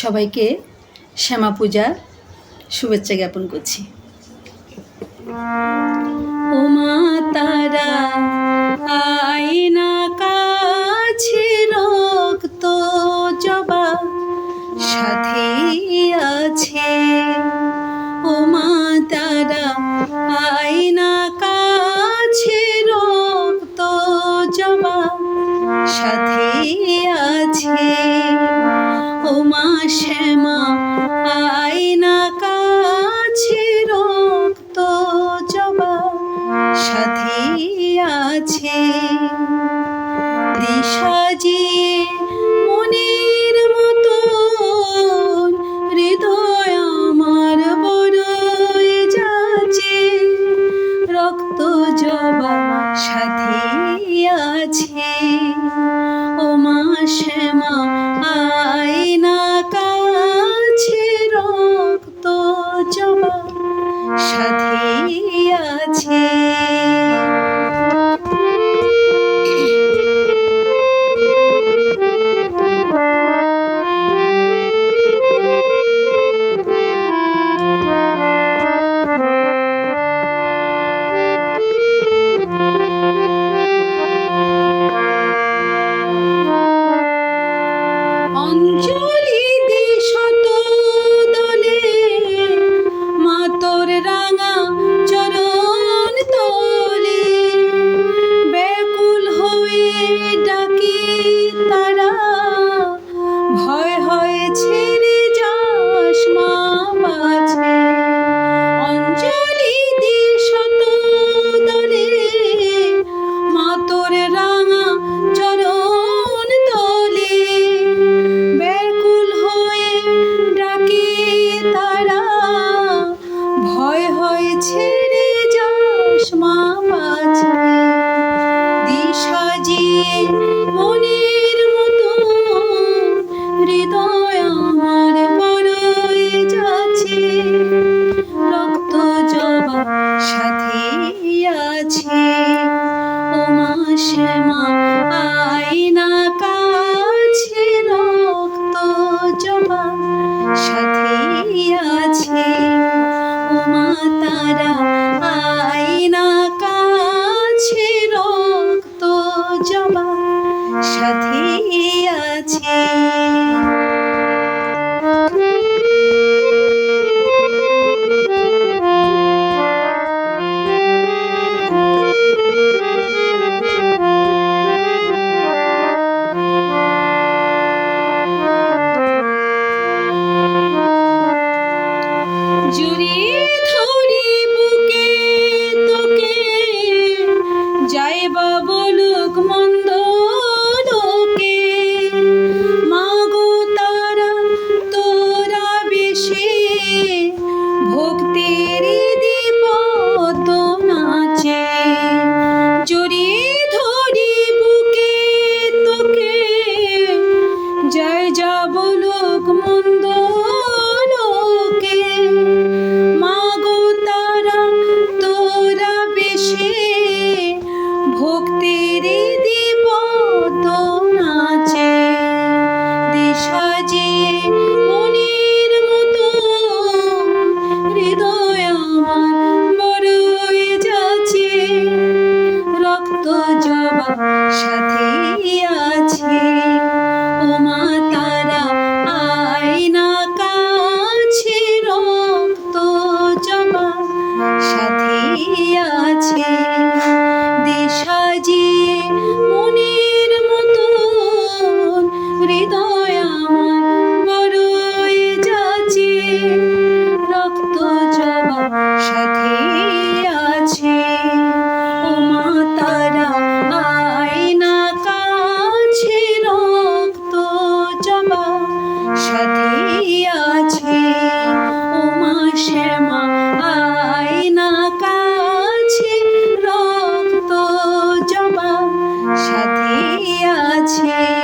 সবাইকে শ্যামা পূজার শুভেচ্ছা জ্ঞাপন করছি। ও মা তারা শ্যামা তারা আয়না কাছে রক্ত জবা সাথে আছে। 情。